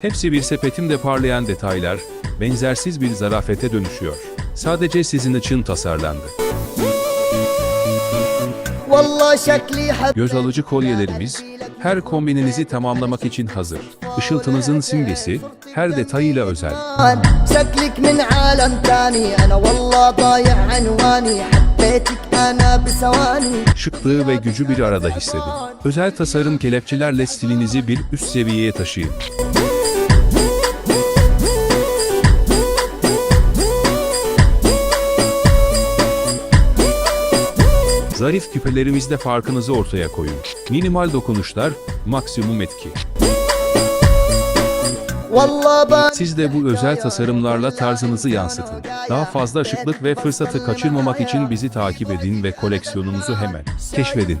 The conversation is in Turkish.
Hepsi bir sepetimde parlayan detaylar, benzersiz bir zarafete dönüşüyor. Sadece sizin için tasarlandı. Göz alıcı kolyelerimiz, her kombininizi tamamlamak için hazır. Işıltınızın simgesi, her detayıyla özel. Şıklığı ve gücü bir arada hissedin. Özel tasarım kelepçelerle stilinizi bir üst seviyeye taşıyın. Zarif küpelerimizde farkınızı ortaya koyun. Minimal dokunuşlar, maksimum etki. Siz de bu özel tasarımlarla tarzınızı yansıtın. Daha fazla şıklık ve fırsatı kaçırmamak için bizi takip edin ve koleksiyonumuzu hemen keşfedin.